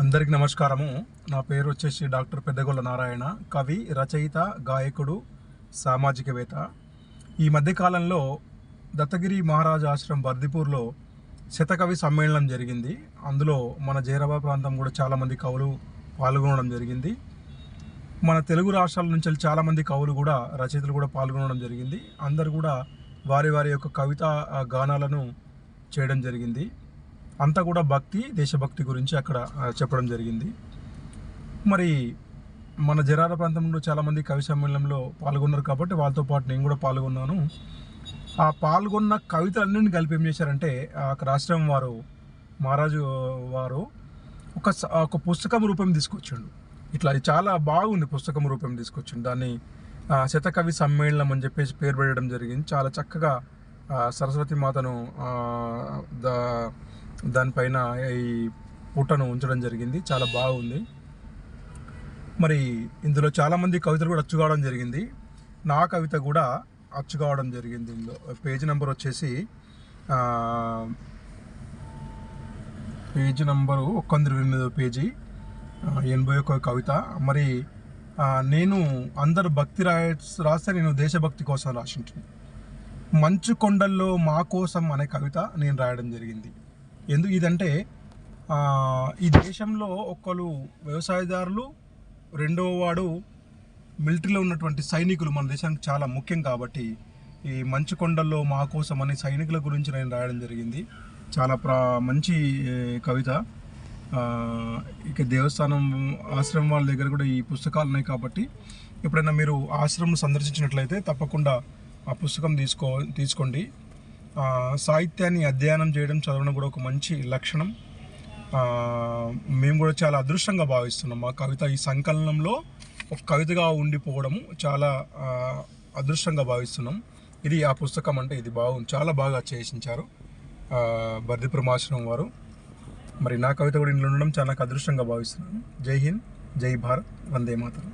అందరికి నమస్కారము. నా పేరు వచ్చేసి డాక్టర్ పెద్దగొల్ల నారాయణ కవి రచయిత గాయకుడు సామాజికవేత్త. ఈ మధ్యకాలంలో దత్తగిరి మహారాజా ఆశ్రమం బర్దిపూర్లో శతకవి సమ్మేళనం జరిగింది. అందులో మన జైరాబాద్ ప్రాంతం కూడా చాలామంది కవులు పాల్గొనడం జరిగింది. మన తెలుగు రాష్ట్రాల నుంచి చాలామంది కవులు కూడా రచయితలు కూడా పాల్గొనడం జరిగింది. అందరు కూడా వారి వారి యొక్క కవిత గానాలను చేయడం జరిగింది. అంతా కూడా భక్తి దేశభక్తి గురించి అక్కడ చెప్పడం జరిగింది. మరి మన జరాల ప్రాంతంలో చాలామంది కవి సమ్మేళనంలో పాల్గొన్నారు కాబట్టి వాళ్ళతో పాటు నేను కూడా పాల్గొన్నాను. ఆ పాల్గొన్న కవితలన్నింటిని కలిపి ఏం చేశారంటే ఆ రాష్ట్రం వారు మహారాజు వారు ఒక స- ఒక పుస్తకం రూపం తీసుకొచ్చిండు. ఇట్లా అది చాలా బాగుంది పుస్తకం రూపం తీసుకొచ్చిండు. దాన్ని శతకవి సమ్మేళనం అని చెప్పేసి పేరు పెట్టడం జరిగింది. చాలా చక్కగా సరస్వతి మాతను దానిపైన ఈ పుట్టను ఉంచడం జరిగింది. చాలా బాగుంది. మరి ఇందులో చాలామంది కవితలు కూడా అచ్చు కావడం జరిగింది. నా కవిత కూడా అచ్చు కావడం జరిగింది ఇందులో. పేజీ నెంబర్ వచ్చేసి పేజీ నెంబరు ఒక ఎనిమిదో పేజీ ఎనభై ఒక్క కవిత. మరి నేను అందరు భక్తి రాయ రాస్తే నేను దేశభక్తి కోసం రాసింటాను. మంచు కొండల్లో మా కోసం అనే కవిత నేను రాయడం జరిగింది. ఎందుకు ఇదంటే ఈ దేశంలో ఒక్కరు వ్యవసాయదారులు రెండవ వాడు మిలిటరీలో ఉన్నటువంటి సైనికులు మన దేశానికి చాలా ముఖ్యం కాబట్టి ఈ మంచు కొండల్లో మా కోసం అనే సైనికుల గురించి నేను రాయడం జరిగింది. చాలా ప్రా మంచి కవిత. ఇక దేవస్థానం ఆశ్రమం వాళ్ళ దగ్గర కూడా ఈ పుస్తకాలు ఉన్నాయి కాబట్టి ఎప్పుడైనా మీరు ఆశ్రమం సందర్శించినట్లయితే తప్పకుండా ఆ పుస్తకం తీసుకో తీసుకోండి. సాహిత్యాన్ని అధ్యయనం చేయడం చదవడం కూడా ఒక మంచి లక్షణం. మేము కూడా చాలా అదృష్టంగా భావిస్తున్నాం. మా కవిత ఈ సంకలనంలో ఒక కవితగా ఉండిపోవడము చాలా అదృష్టంగా భావిస్తున్నాం. ఇది ఆ పుస్తకం అంటే ఇది బాగుంది చాలా బాగా చేసించారు బర్ది బర్దిపురం వారు. మరి నా కవిత కూడా ఇంట్లో ఉండడం చాలా అదృష్టంగా భావిస్తున్నాను. జై హింద్ జై భారత్ వందే మాతరం.